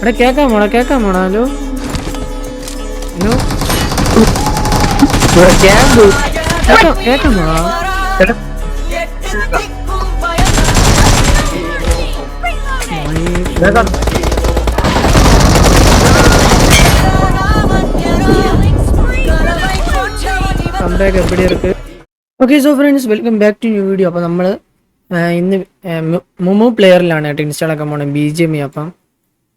എടാ കേക്കാൻ പോണോ കേക്കാൻ പോണോ hello? Hello? Okay so friends welcome back to new video അപ്പോൾ നമ്മൾ ഇന്ന് മൊമോ പ്ലെയറിലാണ് കേട്ടോ. ഇൻസ്റ്റാളാക്കാൻ പോകണം ബി ജി എം അപ്പം.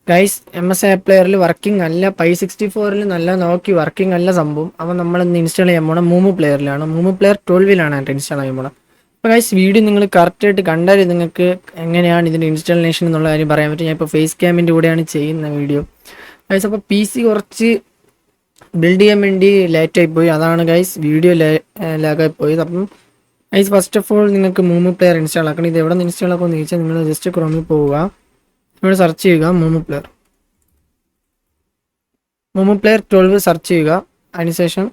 ഗൈസ് എം എസ് ഐ പ്ലെയറിൽ വർക്കിംഗ് അല്ല പൈ സിക്സ്റ്റി ഫോറിൽ നല്ല നോക്കി വർക്കിംഗ് അല്ല സംഭവം. അപ്പോൾ നമ്മൾ ഇന്ന് ഇൻസ്റ്റാൾ ചെയ്യാൻ പോണത് മൂമോ പ്ലെയറിലാണ് മൂമ് പ്ലെയർ ട്വൽവിലാണ് എന്റെ ഇൻസ്റ്റാൾ ചെയ്യാൻ പോണത്. അപ്പോൾ ഗൈസ് വീഡിയോ നിങ്ങൾ കറക്റ്റായിട്ട് കണ്ടാൽ നിങ്ങൾക്ക് എങ്ങനെയാണ് ഇതിന്റെ ഇൻസ്റ്റാളേഷൻ എന്നുള്ള കാര്യം പറയാൻ പറ്റും. ഞാൻ ഇപ്പോൾ ഫേസ് ക്യാമിന്റെ കൂടെയാണ് ചെയ്യുന്ന വീഡിയോ ഗൈസ് അപ്പോൾ പി സി കുറച്ച് ബിൽഡ് ചെയ്യാൻ വേണ്ടി ലേറ്റായി പോയി. അതാണ് ഗൈസ് വീഡിയോ ലാഗായി പോയത്. അപ്പം ഗൈസ് ഫസ്റ്റ് ഓഫ് ഓൾ നിങ്ങൾക്ക് മൂമ് പ്ലെയർ ഇൻസ്റ്റാൾ ആക്കണം. ഇത് എവിടെ നിന്ന് ഇൻസ്റ്റാൾ ആക്കുമെന്ന് ചോദിച്ചാൽ നിങ്ങൾ ജസ്റ്റ് ക്രോമിൽ പോവുക. ഇവിടെ സെർച്ച് ചെയ്യുക MuMu player MuMu player twelve search ചെയ്യുക. അതിനുശേഷം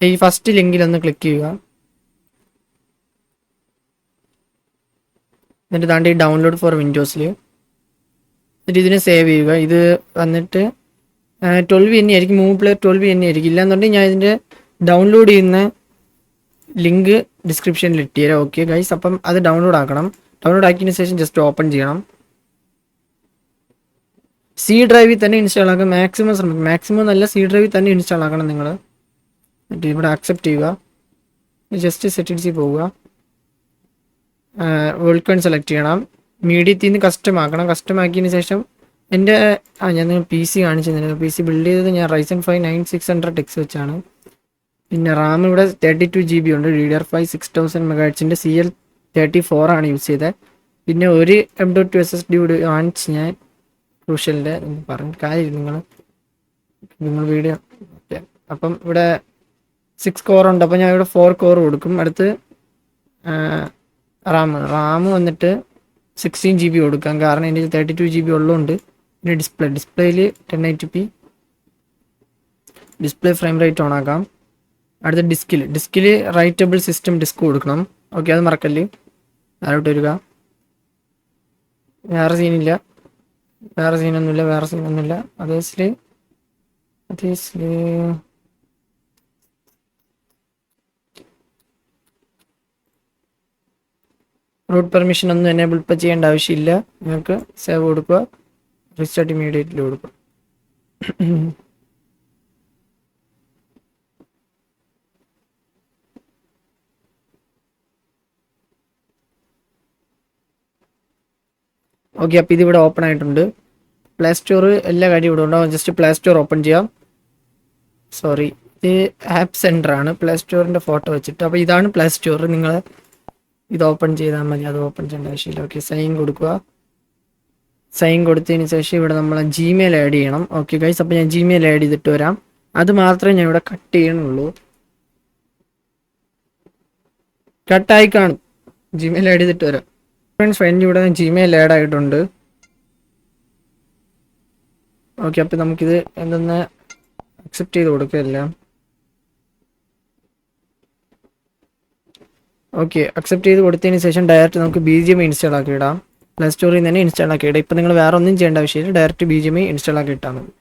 ഈ ഫസ്റ്റ് ലിങ്കിൽ ഒന്ന് ക്ലിക്ക് ചെയ്യുക. എന്നിട്ട് താണ്ടി ഡൗൺലോഡ് ഫോർ വിൻഡോസിൽ എന്നിട്ട് ഇതിനെ സേവ് ചെയ്യുക. ഇത് വന്നിട്ട് ട്വൽവ് തന്നെ ആയിരിക്കും മൂവ് പ്ലെയർ ട്വൽവ് തന്നെ ആയിരിക്കും. ഇല്ലാന്നുണ്ടെങ്കിൽ ഞാൻ ഇതിന്റെ ഡൗൺലോഡ് ചെയ്യുന്ന ലിങ്ക് ഡിസ്ക്രിപ്ഷനിൽ ഇട്ടുതരാം ഓക്കെ ഗൈസ് അപ്പം അത് ഡൗൺലോഡ് ആക്കണം. ഡൗൺലോഡ് ആക്കിയതിന് ശേഷം ജസ്റ്റ് ഓപ്പൺ ചെയ്യണം. സി ഡ്രൈവിൽ തന്നെ ഇൻസ്റ്റാൾ ആക്കുക മാക്സിമം ശ്രമിക്കും. മാക്സിമം നല്ല സി ഡ്രൈവിൽ തന്നെ ഇൻസ്റ്റാൾ ആക്കണം നിങ്ങൾ എന്നിട്ട് ഇവിടെ അക്സെപ്റ്റ് ചെയ്യുക. ജസ്റ്റ് സെറ്റിങ്സിൽ പോവുക. വേൾഡ് സെലക്ട് ചെയ്യണം. മീഡിയത്തിൽ നിന്ന് കസ്റ്റം ആക്കണം. കസ്റ്റം ആക്കിയതിന് ശേഷം എന്റെ ആ ഞാൻ നിങ്ങൾ പി സി കാണിച്ചു തന്നിരുന്നു. പി സി ബിൽഡ് ചെയ്തത് ഞാൻ Ryzen five nine six hundred X വെച്ചാണ്. പിന്നെ റാം ഇവിടെ തേർട്ടി ടു ജി ബി ഉണ്ട്. D D R five six thousand മെഗാറ്റ്സിന്റെ C L thirty four ആണ് യൂസ് ചെയ്തത്. പിന്നെ ഒരു M dot two S S D കൂടി കാണിച്ച് ഞാൻ. ക്രൂഷ്യലിന്റെ പറഞ്ഞ കാര്യം നിങ്ങൾ നിങ്ങൾ വീഡിയോ ഓക്കെ അപ്പം ഇവിടെ സിക്സ് കോർ ഉണ്ട്. അപ്പോൾ ഞാൻ ഇവിടെ ഫോർ കോർ കൊടുക്കും. അടുത്ത് റാം റാം വന്നിട്ട് സിക്സ്റ്റീൻ ജി ബി കൊടുക്കാം. കാരണം എന്റെ തേർട്ടി ടു ജി ബി ഉള്ളതുകൊണ്ട് പിന്നെ display ഡിസ്പ്ലേയിൽ ten eighty P display frame rate on ആക്കാം. അടുത്ത ഡിസ്കിൽ ഡിസ്കിൽ റൈറ്റബിൾ സിസ്റ്റം ഡിസ്ക് കൊടുക്കണം. ഓക്കെ അത് മറക്കല്ലേ? ആരോട്ട് വരിക? വേറെ സീനില്ല വേറെ സീനൊന്നുമില്ല വേറെ സീനൊന്നുമില്ല. അതേസിൽ റൂട്ട് പെർമിഷൻ ഒന്നും എനേബിൾ ഇപ്പം ചെയ്യേണ്ട ആവശ്യമില്ല. നിങ്ങൾക്ക് സേവ് കൊടുക്കുക. റിസ്റ്റാർട്ട് ഇമീഡിയറ്റ്ലി കൊടുക്കുക. ഓക്കെ അപ്പോൾ ഇതിവിടെ ഓപ്പൺ ആയിട്ടുണ്ട്. പ്ലേ സ്റ്റോർ എല്ലാ കാര്യം ഇവിടെ ഉണ്ടാവും. ജസ്റ്റ് പ്ലേ സ്റ്റോർ ഓപ്പൺ ചെയ്യാം. സോറി ഇത് ആപ്പ് സെന്റർ ആണ്. പ്ലേ സ്റ്റോറിന്റെ ഫോട്ടോ വെച്ചിട്ട്. അപ്പോൾ ഇതാണ് പ്ലേ സ്റ്റോർ നിങ്ങൾ ഇത് ഓപ്പൺ ചെയ്താൽ മതി. അത് ഓപ്പൺ ചെയ്യേണ്ട ആവശ്യമില്ല. ഓക്കെ സൈൻ കൊടുക്കുക. സൈൻ കൊടുത്തതിന് ശേഷം ഇവിടെ നമ്മൾ ജിമെയിൽ ആഡ് ചെയ്യണം. ഓക്കെ ഗൈസ് അപ്പോൾ ഞാൻ ജിമെയിൽ ആഡ് ചെയ്തിട്ട് വരാം. അത് മാത്രമേ ഞാൻ ഇവിടെ കട്ട് ചെയ്യണുള്ളൂ കട്ടായി കാണും. ജിമെയിൽ ആഡ് ചെയ്തിട്ട് വരാം. ഫ്രണ്ട്സ് ഫ്രണ്ട് ഇവിടെ ജിമെയിൽ ആഡ് ആയിട്ടുണ്ട്. ഓക്കെ അപ്പോൾ നമുക്കിത് എന്തെന്ന് അക്സെപ്റ്റ് ചെയ്ത് കൊടുക്കുകയല്ല. ഓക്കെ അക്സെപ്റ്റ് ചെയ്ത് കൊടുത്തതിന് ശേഷം ഡയറക്റ്റ് നമുക്ക് ബി ജി എം ഇൻസ്റ്റാൾ ആക്കി ഇടാം. പ്ലേ സ്റ്റോറിൽ നിന്ന് തന്നെ ഇൻസ്റ്റാൾ ആക്കി ഇടാം. ഇപ്പം നിങ്ങൾ വേറെ ഒന്നും ചെയ്യേണ്ട ആവശ്യമില്ല. Direct B G M install ആക്കി ഇട്ടാൽ മതി.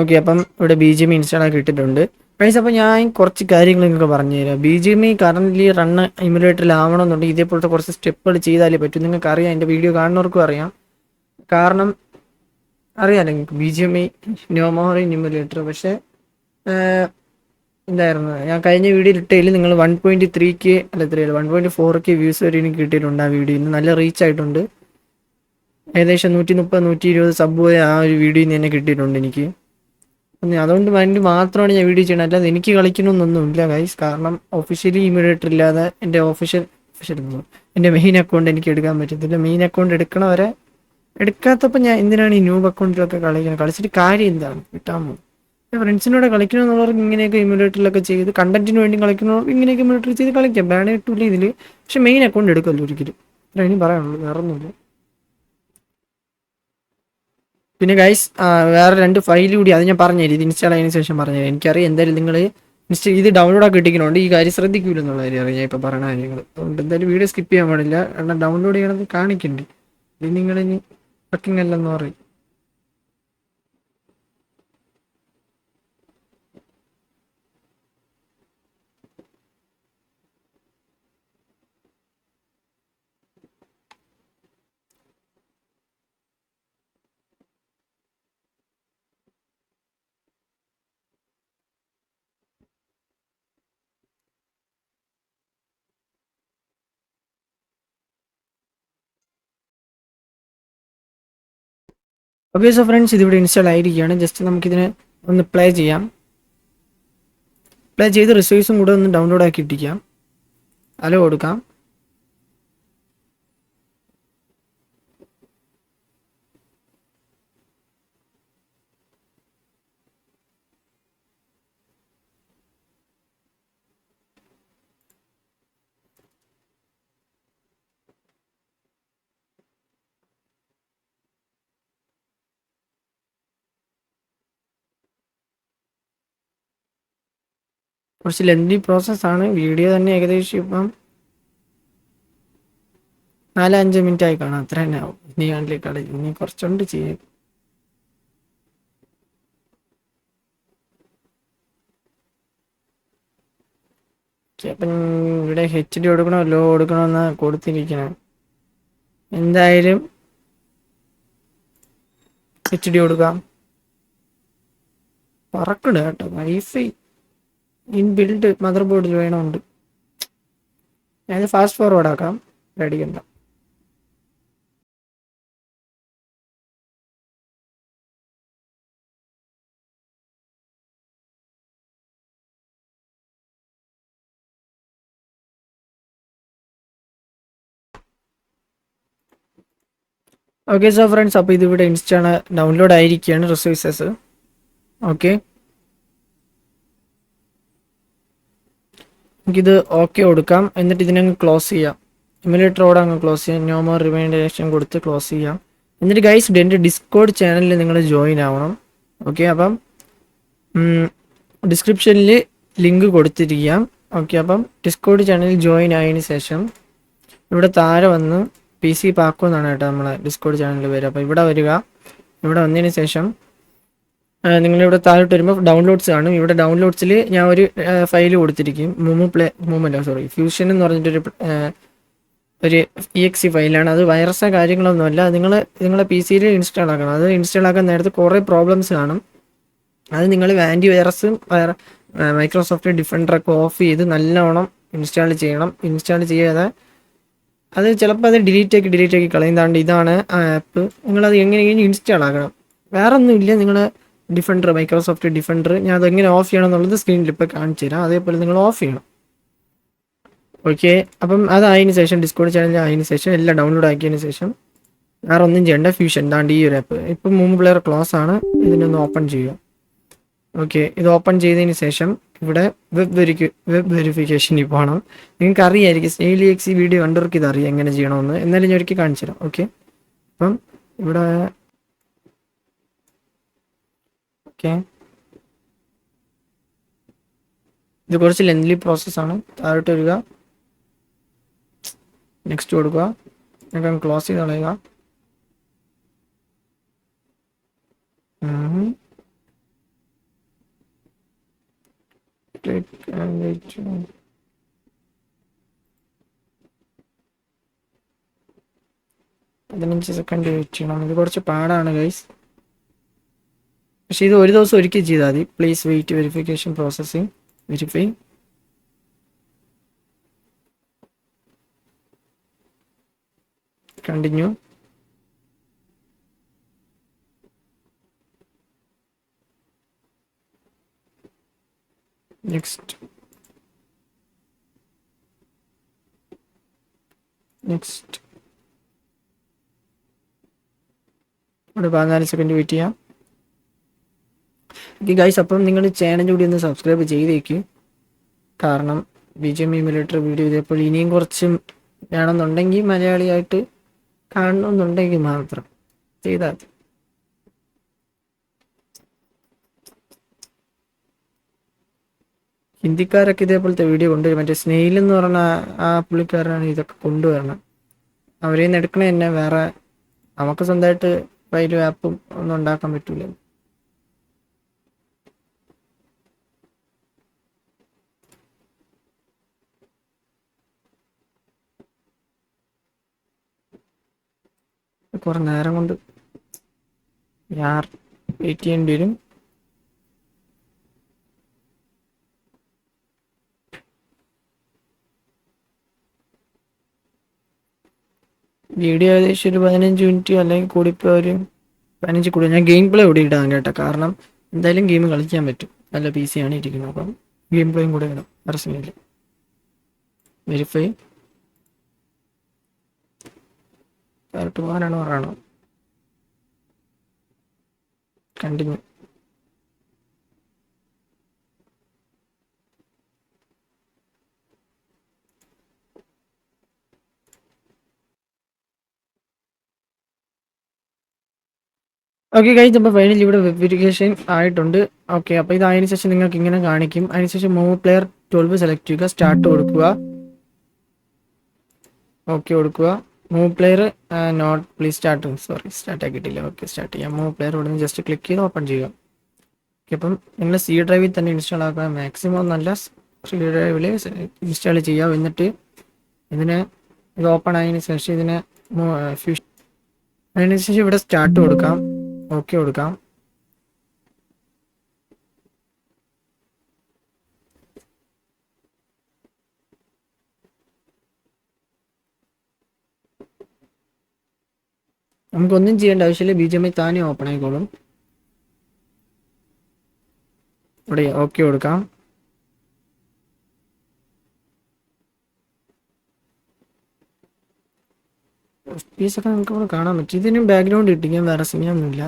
ഓക്കെ അപ്പം ഇവിടെ ബി ജി എം ഇൻസ്റ്റാൾ ആക്കി ഇട്ടിട്ടുണ്ട് പ്രൈസ് അപ്പോൾ ഞാൻ കുറച്ച് കാര്യങ്ങൾ നിങ്ങൾക്ക് പറഞ്ഞു തരാം. B G M current run ഇമുലേറ്ററിലാവണമെന്നുണ്ടെങ്കിൽ ഇതേപോലത്തെ കുറച്ച് സ്റ്റെപ്പുകൾ ചെയ്താലേ പറ്റും. നിങ്ങൾക്ക് അറിയാം എന്റെ വീഡിയോ കാണുന്നവർക്കും അറിയാം. കാരണം അറിയാമല്ലോ നിങ്ങൾക്ക് ബി ജി എം ഐ നോമോറി ഇമുലേറ്റർ പക്ഷേ എന്തായിരുന്നു? ഞാൻ കഴിഞ്ഞ വീഡിയോ ഇട്ടതിൽ നിങ്ങൾ വൺ പോയിന്റ് ത്രീക്ക് അല്ല എത്രയല്ല വൺ പോയിന്റ് ഫോർക്ക് വ്യൂസ് വരെ എനിക്ക് കിട്ടിയിട്ടുണ്ട് ആ വീഡിയോയിൽ നല്ല റീച്ച് ആയിട്ടുണ്ട്. ഏകദേശം നൂറ്റി മുപ്പത് നൂറ്റി ഇരുപത് സബ് ആ ഒരു വീഡിയോയിൽ നിന്ന് തന്നെ കിട്ടിയിട്ടുണ്ട് എനിക്ക്. അതുകൊണ്ട് വേണ്ടി മാത്രമാണ് ഞാൻ വീഡിയോ ചെയ്യണത് അല്ലാതെ എനിക്ക് കളിക്കണമെന്നൊന്നുമില്ല ഗൈസ് കാരണം ഒഫീഷ്യലി ഇമീഡിയറ്റ് ഇല്ലാതെ എന്റെ ഒഫീഷ്യൽ ഒഫീഷ്യൽ എന്റെ മെയിൻ അക്കൗണ്ട് എനിക്ക് എടുക്കാൻ പറ്റത്തില്ല. മെയിൻ അക്കൗണ്ട് എടുക്കണവരെ എടുക്കാത്തപ്പോൾ ഞാൻ എന്തിനാണ് ഈ ന്യൂബ് അക്കൗണ്ടിലൊക്കെ കളിക്കുന്നത്? കളിച്ചിട്ട് കാര്യം എന്താണ്? കിട്ടാമോ ഫ്രണ്ട്സിനോട് കളിക്കണമെന്നുള്ളവർക്ക് ഇങ്ങനെയൊക്കെ ഇമ്യൂലേറ്ററിലൊക്കെ ചെയ്ത് കണ്ടന്റിന് വേണ്ടി കളിക്കുന്നവർക്ക് ഇങ്ങനെയൊക്കെ ഇമ്യൂലേറ്റർ ചെയ്ത് കളിക്കാം. ബാൻ കിട്ടില്ല ഇതിൽ പക്ഷെ മെയിൻ അക്കൗണ്ട് എടുക്കുമല്ലോ ഒരിക്കലും. അത്ര ഇനി പറയാനുള്ളൂ. വേറെ ഒന്നുമില്ല പിന്നെ ഗൈസ് വേറെ രണ്ട് ഫയൽ കൂടി അത് ഞാൻ പറഞ്ഞുതരും. ഇത് ഇൻസ്റ്റാൾ ആയതിനു ശേഷം പറഞ്ഞുതരാം. എനിക്കറിയാം എന്തായാലും നിങ്ങൾ ഇൻസ്റ്റ ഇത് ഡൗൺലോഡ് ആക്കി ഇട്ടിക്കുന്നുണ്ട് ഈ കാര്യം ശ്രദ്ധിക്കൂല എന്നുള്ള കാര്യം അറിയാം. ഞാൻ ഇപ്പോൾ പറയുന്ന കാര്യങ്ങൾ അതുകൊണ്ട് എന്തായാലും വീഡിയോ സ്കിപ്പ് ചെയ്യാൻ പാടില്ല. കാരണം ഡൗൺലോഡ് ചെയ്യണമെന്ന് കാണിക്കണ്ടേ? ഇത് നിങ്ങളിനി ട്രക്കിംഗ് അല്ലെന്ന് പറയും. ഓക്കെ സോ ഫ്രണ്ട്സ് ഇതിവിടെ ഇൻസ്റ്റാൾ ആയിരിക്കുകയാണ്. ജസ്റ്റ് നമുക്കിതിന് ഒന്ന് പ്ലേ ചെയ്യാം. പ്ലേ ചെയ്ത് റിസോഴ്സും കൂടെ ഒന്ന് ഡൗൺലോഡ് ആക്കി ഇട്ടിക്കാം അലോ കൊടുക്കാം. കുറച്ച് ലെന്തി പ്രോസസ്സാണ് വീഡിയോ തന്നെ ഏകദേശം ഇപ്പം നാല് അഞ്ച് മിനിറ്റ് ആയി കാണാം. അത്ര തന്നെ ആവും. ഇനി കണ്ടില്ല കളി ഇനി കുറച്ചുകൊണ്ട് ചെയ്യും അപ്പം ഇവിടെ ഹെച്ച് ഡി കൊടുക്കണോ? ലോ കൊടുക്കണോ എന്നാ കൊടുത്തിരിക്കണം. എന്തായാലും എച്ച് ഡി കൊടുക്കാം. പറക്കണ കേട്ടോ. വൈഫൈ ഇൻ ബിൽഡ് മദർ ബോർഡിൽ വേണമുണ്ട്. ഞാൻ ഫാസ്റ്റ് ഫോർവേഡ് ആക്കാം. പേടിക്കണ്ട ഓക്കെ സോ ഫ്രണ്ട്സ് അപ്പോൾ ഇതിവിടെ ഇൻസ്റ്റാണ് ഡൗൺലോഡ് ആയിരിക്കുകയാണ് റിസോഴ്സസ് ഓക്കെ നമുക്കിത് ഓക്കെ കൊടുക്കാം. എന്നിട്ട് ഇതിനങ്ങ് ക്ലോസ് ചെയ്യാം. ഇമുലേറ്ററോടെ അങ്ങ് ക്ലോസ് ചെയ്യാം. നോ മോർ റിമൈൻഡേഷൻ കൊടുത്ത് ക്ലോസ് ചെയ്യാം. എന്നിട്ട് ഗൈസ് എന്റെ ഡിസ്കോഡ് ചാനലിൽ നിങ്ങൾ ജോയിൻ ആവണം. ഓക്കെ അപ്പം ഡിസ്ക്രിപ്ഷനിൽ ലിങ്ക് കൊടുത്തിരിക്കാം. ഓക്കെ അപ്പം ഡിസ്കോഡ് ചാനലിൽ ജോയിൻ ആയതിനു ശേഷം ഇവിടെ താഴെ വന്ന് പി സി പാക്കോ എന്നാണ് കേട്ടോ നമ്മളെ ഡിസ്കോഡ് ചാനലിൽ വരിക. അപ്പോൾ ഇവിടെ വരിക. ഇവിടെ വന്നതിന് ശേഷം നിങ്ങളിവിടെ താഴോട്ട് വരുമ്പോൾ ഡൗൺലോഡ്സ് കാണും. ഇവിടെ ഡൗൺലോഡ്സിൽ ഞാൻ ഒരു ഫയൽ കൊടുത്തിരിക്കും. മൂമു പ്ലേ മൂമല്ല സോറി ഫ്യൂഷൻ എന്ന് പറഞ്ഞിട്ടൊരു ഒരു ഇ എക്സ് ഫയലാണ് അത് വൈറസോ കാര്യങ്ങളൊന്നുമല്ല നിങ്ങൾ നിങ്ങളെ പി സിയിൽ ഇൻസ്റ്റാൾ ആക്കണം. അത് ഇൻസ്റ്റാൾ ആക്കാൻ നേരത്തെ കുറേ പ്രോബ്ലംസ് കാണും. അത് നിങ്ങൾ ആന്റി വൈറസും മൈക്രോസോഫ്റ്റ് ഡിഫൻഡറൊക്കെ ഓഫ് ചെയ്ത് നല്ലവണ്ണം ഇൻസ്റ്റാൾ ചെയ്യണം. ഇൻസ്റ്റാൾ ചെയ്യാതെ അത് ചിലപ്പോൾ അത് ഡിലീറ്റ് ആക്കി ഡിലീറ്റ് ആക്കി കളയുന്നതാണ്ട് ഇതാണ് ആ ആപ്പ് നിങ്ങളത് എങ്ങനെയെങ്കിലും ഇൻസ്റ്റാൾ ആക്കണം? വേറെ ഒന്നുമില്ല നിങ്ങൾ ഡിഫൻഡർ മൈക്രോസോഫ്റ്റ് ഡിഫൻഡർ ഞാൻ അതെങ്ങനെ ഓഫ് ചെയ്യണം എന്നുള്ളത് സ്ക്രീനിൽ ഇപ്പോൾ കാണിച്ചു തരാം. അതേപോലെ നിങ്ങൾ ഓഫ് ചെയ്യണം. ഓക്കെ അപ്പം അതായതിനു ശേഷം ഡിസ്കോഡ് ചാനൽ ആയതിനു ശേഷം എല്ലാം ഡൗൺലോഡ് ആക്കിയതിന് ശേഷം വേറെ ഒന്നും ചെയ്യണ്ട ഫ്യൂഷൻ ദാണ്ട് ഈ ഒരു ആപ്പ് ഇപ്പം മൂന്ന് പ്ലെയർ ക്ലോസ് ആണ്. ഇതിനൊന്ന് ഓപ്പൺ ചെയ്യുക. ഓക്കെ ഇത് ഓപ്പൺ ചെയ്തതിന് ശേഷം ഇവിടെ വെബ് വെരിഫി വെബ് വെരിഫിക്കേഷനിൽ പോകണം നിങ്ങൾക്ക് അറിയായിരിക്കും സ്നേലി എക്സി വീഡിയോ കണ്ടവർക്ക് ഇത് അറിയാം എങ്ങനെ ചെയ്യണമെന്ന്. എന്നാലും ഞാൻ ഒരിക്കൽ കാണിച്ചു തരാം. ഓക്കെ അപ്പം ഇവിടെ ഓക്കെ. ഇത് കുറച്ച് ലെന്ത്ലി പ്രോസസ്സാണ് താഴോട്ട് വരിക. നെക്സ്റ്റ് കൊടുക്കുക. നിങ്ങൾക്ക് ക്ലോസ് ചെയ്ത് കളയുക. പതിനഞ്ച് സെക്കൻഡ് വെയിറ്റ് ചെയ്യണം. ഇത് കുറച്ച് പാടാണ് ഗൈസ് പക്ഷെ ഇത് ഒരു ദിവസം ഒരിക്കൽ ചെയ്താൽ മതി. Please wait verification processing verify continue next next ഇവിടെ പതിനാല് സെക്കൻഡ് വെയിറ്റ് ചെയ്യാം. ഗൈസ് അപ്പം നിങ്ങൾ ചാനൽ കൂടി ഒന്ന് സബ്സ്ക്രൈബ് ചെയ്തേക്ക്. കാരണം ബി ജെ വീഡിയോ ഇതേപോലെ ഇനിയും കുറച്ചും വേണമെന്നുണ്ടെങ്കിൽ മലയാളിയായിട്ട് കാണണമെന്നുണ്ടെങ്കിൽ മാത്രം ചെയ്താൽ ഹിന്ദിക്കാരൊക്കെ ഇതേപോലത്തെ വീഡിയോ കൊണ്ടുവരും. മറ്റേ സ്നെയിൽ എന്ന് പറഞ്ഞ ആ- പുള്ളിക്കാരനാണ് ഇതൊക്കെ കൊണ്ടുവരണം. അവരെ നിന്ന് എടുക്കണ തന്നെ വേറെ നമുക്ക് സ്വന്തമായിട്ട് വലിയ ആപ്പും ഒന്നും ഉണ്ടാക്കാൻ പറ്റൂല കുറെ നേരം കൊണ്ട് ഞാൻ വെയിറ്റ് ചെയ്യേണ്ടി വരും. വീഡിയോ ഏകദേശം ഒരു പതിനഞ്ച് മിനിറ്റ് അല്ലെങ്കിൽ കൂടിപ്പോ ഒരു പതിനഞ്ച് കൂടി. ഞാൻ ഗെയിം പ്ലേ കൂടി ഇടാൻ കേട്ടോ. കാരണം എന്തായാലും ഗെയിം കളിക്കാൻ പറ്റും. നല്ല പി സി ആണ് ഇരിക്കുന്നത്. അപ്പം ഗെയിം പ്ലേയും കൂടെ ഇടാം പ്രശ്നമില്ല. വെരിഫൈ. കറക്റ്റ് പോകാനാണ് പറയണം കണ്ടിന്യൂ ഓക്കെ കഴിഞ്ഞ അപ്പോൾ ഫൈനലി ഇവിടെ വെരിഫിക്കേഷൻ ആയിട്ടുണ്ട്. ഓക്കെ അപ്പോൾ ഇത് അതിന് ശേഷം നിങ്ങൾക്ക് ഇങ്ങനെ കാണിക്കും. അതിനുശേഷം മൂവ് പ്ലെയർ ട്വൽവ് സെലക്ട് ചെയ്യുക സ്റ്റാർട്ട് കൊടുക്കുക. ഓക്കെ കൊടുക്കുക. Move player not please start sorry start ആക്കിയിട്ടില്ല ഓക്കെ സ്റ്റാർട്ട് ചെയ്യാം. മൂവ് പ്ലെയർ ഇവിടെ നിന്ന് ജസ്റ്റ് ക്ലിക്ക് ചെയ്ത് ഓപ്പൺ ചെയ്യുക. ഓക്കെ അപ്പം നിങ്ങൾ സി ഡ്രൈവിൽ തന്നെ ഇൻസ്റ്റാൾ ആക്കുക. മാക്സിമം നല്ല സി ഡ്രൈവിൽ ഇൻസ്റ്റാൾ ചെയ്യുക. എന്നിട്ട് ഇതിനെ ഇത് ഓപ്പൺ ആയതിനു ശേഷം ഇതിനെ ഫ്യൂഷൻ അതിനുശേഷം ഇവിടെ സ്റ്റാർട്ട് കൊടുക്കാം. ഓക്കെ കൊടുക്കാം. നമുക്കൊന്നും ചെയ്യേണ്ട ആവശ്യമില്ല. ബി ജി എം ഐ താനേ ഓപ്പൺ ആയിക്കോളും. ഇവിടെ ഓക്കെ കൊടുക്കാം. പീസ് ഒക്കെ നമുക്ക് ഇവിടെ കാണാൻ പറ്റും. ഇതിന് ബാക്ക്ഗ്രൗണ്ട് ഇട്ടിക്കാൻ വേറെ സിനിമയൊന്നുമില്ല.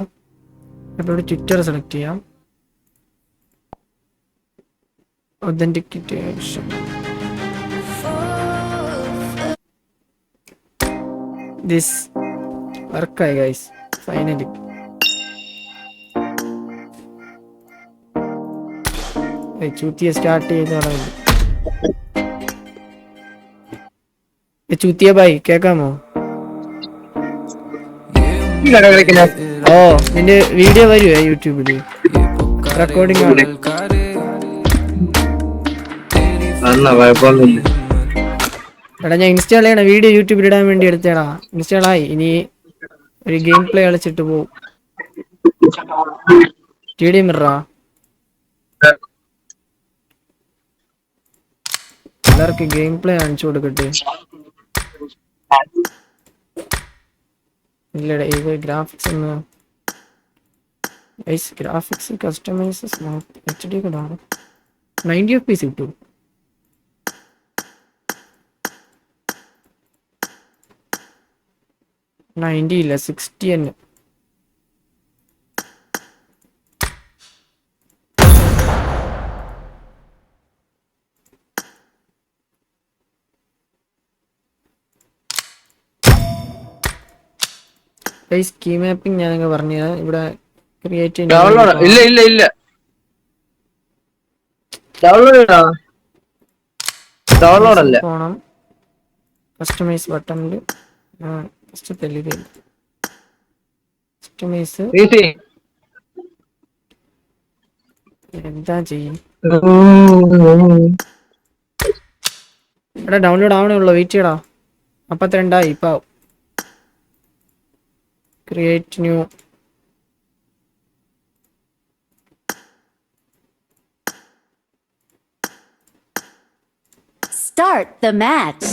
അപ്പോൾ ഇവിടെ ട്വിറ്റർ സെലക്ട് ചെയ്യാം. ഒതന്റിക്കേഷൻ ദിസ് വർക്കായി ഗൈസ് ഫൈനലി ചൂത്തിയെ സ്റ്റാർട്ട് ചെയ്ത് തുടങ്ങി. ചൂത്തിയ ബായി കേക്കാമോ? ഓ നിന്റെ വീഡിയോ വരുവേ യൂട്യൂബിൽ? റെക്കോർഡിംഗ് ആണ്. എടാ ഞാൻ ഇൻസ്റ്റാൾ ചെയ്യണ വീഡിയോ യൂട്യൂബിൽ ഇടാൻ വേണ്ടി എടുത്തേടാ ഇൻസ്റ്റാൾ ആയി. ഇനി ഒരു ഗെയിം പ്ലേ കളിച്ചിട്ട് പോവും. എല്ലാവർക്കും ഗെയിം പ്ലേ കാണിച്ചു കൊടുക്കട്ടെ. ഇല്ലടാ ഇത് ഗ്രാഫിക്സ് ഒന്ന്. ഗ്രാഫിക്സ് കസ്റ്റമൈസസ് എച്ച് ഡി കൂടെ നയന്റി എഫ് പീസ് കിട്ടും. നയന്റി ഇല്ല സിക്സ്റ്റി തന്നെ. കീ മാപ്പിംഗ് ഞാൻ നിങ്ങൾ പറഞ്ഞത് ഇവിടെ ക്രിയേറ്റ് ഡൗൺലോഡ് ഇല്ല ഇല്ല ഇല്ല. ഡൗൺലോഡ് ഡൗൺലോഡ് അല്ല? പോണം. കസ്റ്റമൈസ് ബട്ടണിൽ ഫസ്റ്റ് തെളിവ് കസ്റ്റമൈസ് എന്താ ചെയ്യും? എടാ ഡൗൺലോഡ് ആവണേ ഉള്ളൂ. വെയിറ്റ് ചെയ്യടാ. അപ്പത്തിരണ്ടായി ഇപ്പൊ. Create new start the match.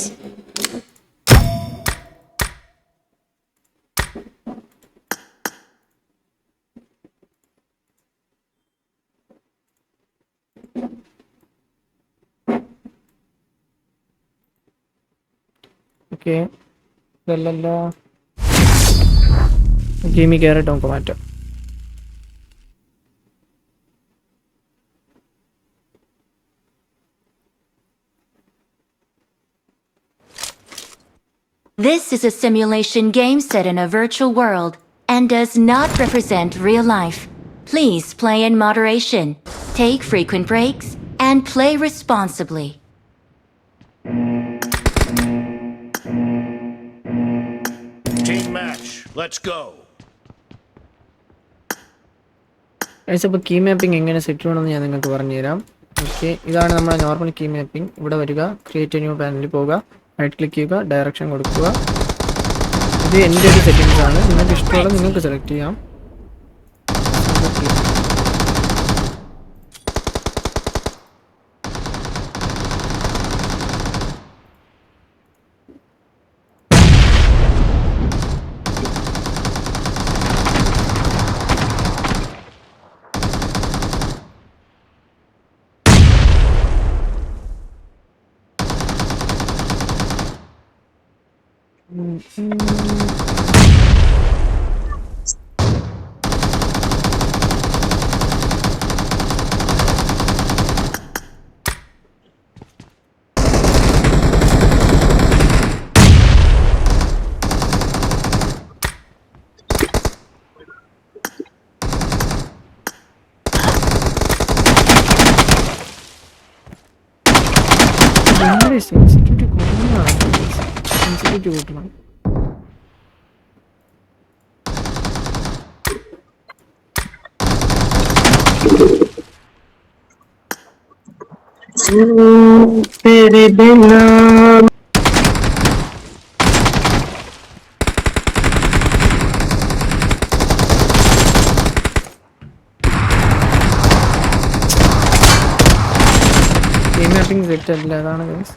Okay ഇതല്ലല്ലോ ഗെയിമിൽ കയറിയിട്ട് നമുക്ക് മാറ്റാം This is a simulation game set in a virtual world and does not represent real life. Please play in moderation, take frequent breaks, and play responsibly. Let's go. Guys അപ്പോൾ key mapping എങ്ങനെ set ചെയ്യണമെന്ന് ഞാൻ നിങ്ങൾക്ക് പറഞ്ഞു തരാം okay ഇതാണ് നമ്മുടെ normal key mapping ഇവിടെ വരിക ക്രിയേറ്റ് ന്യൂ പാനലിൽ പോവുക. റൈറ്റ് ക്ലിക്ക് ചെയ്യുക ഡയറക്ഷൻ കൊടുക്കുക. ഇത് എന്റെ ഒരു സെറ്റിംഗ്സ് ആണ്. നിങ്ങൾക്ക് ഇഷ്ടമുള്ള നിങ്ങൾക്ക് സെലക്ട് ചെയ്യാം. സെൻസിറ്റിവിറ്റി കൂട്ടണം तेरे बिना കീ മാപ്പിംഗ് സെറ്റ് അല്ല അതാണ് ഗൈസ്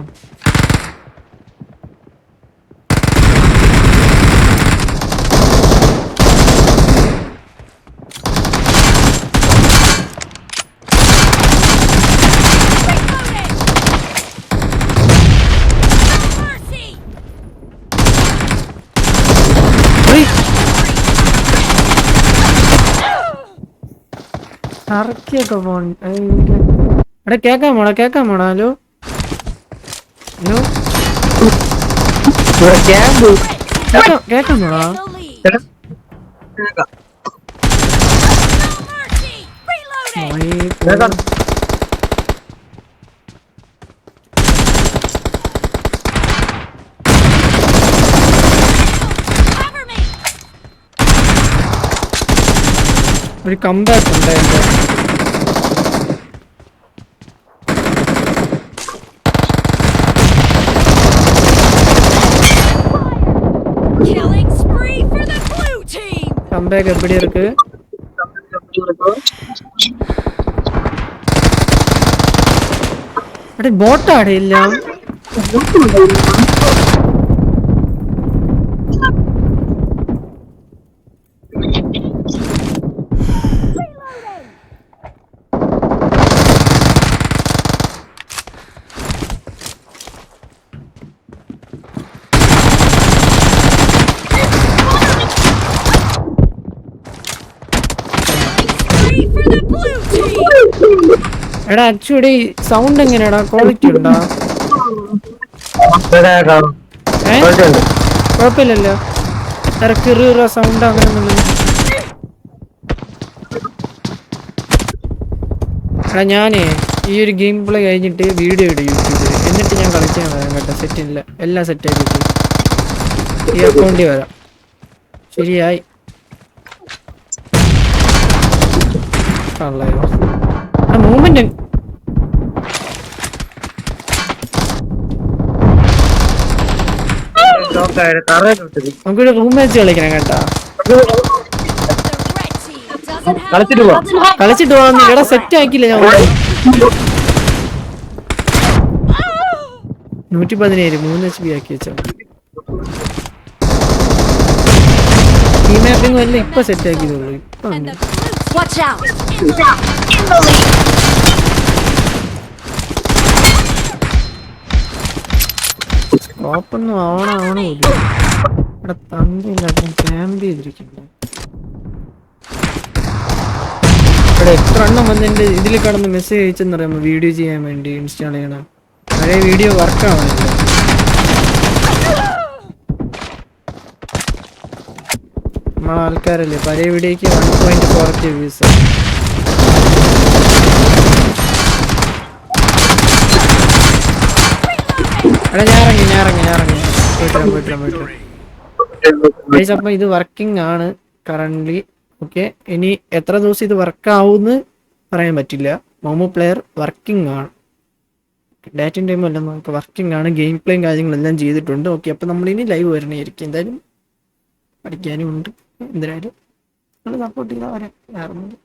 കൊല്ലം ഉയ്. ടർക്കിയൊക്കെ എടാ കേക്കാമോടാ കേക്കാമോടാ ഹലോ? ഹലോ ഇവിടെ ക്യാമ്പ് കേക്കാം കേക്കാമോടാ കേക്കാം ഒരു കമ്പാക്ക് ഉണ്ട് பேக் எப்படி இருக்கு? அடே போட்டா அடே இல்லையா? എടാ ആക്ച്വലി സൗണ്ട് എങ്ങനെയാടാ? ക്വാളിറ്റി ഉണ്ടോ? കുഴപ്പമില്ലല്ലോ. ഇറക്കിറ സൗണ്ട് അങ്ങനെ എടാ ഞാനേ ഈ ഒരു ഗെയിം പ്ലേ കഴിഞ്ഞിട്ട് വീഡിയോ ഇടും യൂട്യൂബിൽ എന്നിട്ട് ഞാൻ കളിക്കാൻ വരാം കേട്ടോ സെറ്റില്ല എല്ലാം സെറ്റ് ആക്കിയിട്ട് ഈ അക്കൗണ്ടിൽ വരാം. ശരിയായി. കള്ളയോ ആ മൂവ്മെന്റ്. നമുക്കൊരു റൂം വെച്ച് കളിക്കണം കേട്ടാ. കളിച്ചിട്ട് പോവാം. കളിച്ചിട്ട് പോകാൻ ഇവിടെ സെറ്റ് ആക്കില്ല ഞാൻ. നൂറ്റി പതിനേഴ് മൂന്ന് എച്ച് പി ആക്കി വെച്ചാ. ഈ മാപ്പിംഗ് വല്ല ഇപ്പൊ സെറ്റ് ആക്കിയതുള്ളൂ ഇപ്പൊ. Watch out! Now, in the lead! സ്കോപ്പൊന്നും ആവണാവണോ ഇല്ല ഇവിടെ തന്തില്ല ക്യാമ്പ് ചെയ്തിരിക്കുന്നു. ഇവിടെ എത്ര എണ്ണം വന്നെന്റെ ഇതിൽ കടന്ന് മെസ്സേജ് അയച്ചെന്ന് അറിയാമോ വീഡിയോ ചെയ്യാൻ വേണ്ടി ഇൻസ്റ്റാൾ ചെയ്യണം. പഴയ വീഡിയോ വർക്ക് നമ്മളെ ആൾക്കാരല്ലേ പഴയ വീഡിയോക്ക് one point four K views എടാ ഞാൻ ഇറങ്ങി ഞാൻ ഇറങ്ങി ഞാൻ ഇറങ്ങി. പോയിട്ടാ പോയിട്ടാ പോയിട്ട് അപ്പൊ ഇത് വർക്കിംഗ് ആണ് കറന്റ് ഓക്കെ ഇനി എത്ര ദിവസം ഇത് വർക്ക് ആവുമെന്ന് പറയാൻ പറ്റില്ല. മോമോ പ്ലെയർ വർക്കിംഗ് ആണ്. ഡാറ്റിൻ ടൈം അല്ല നമുക്ക് വർക്കിംഗ് ആണ്. ഗെയിം പ്ലേയും കാര്യങ്ങളെല്ലാം ചെയ്തിട്ടുണ്ട്. ഓക്കെ നമ്മൾ ഇനി ലൈവ് വരണമായിരിക്കും എന്തായാലും പഠിക്കാനും ഉണ്ട്. എന്തായാലും നമ്മൾ സപ്പോർട്ട് ചെയ്താൽ അവരെ ഒന്നുമില്ല.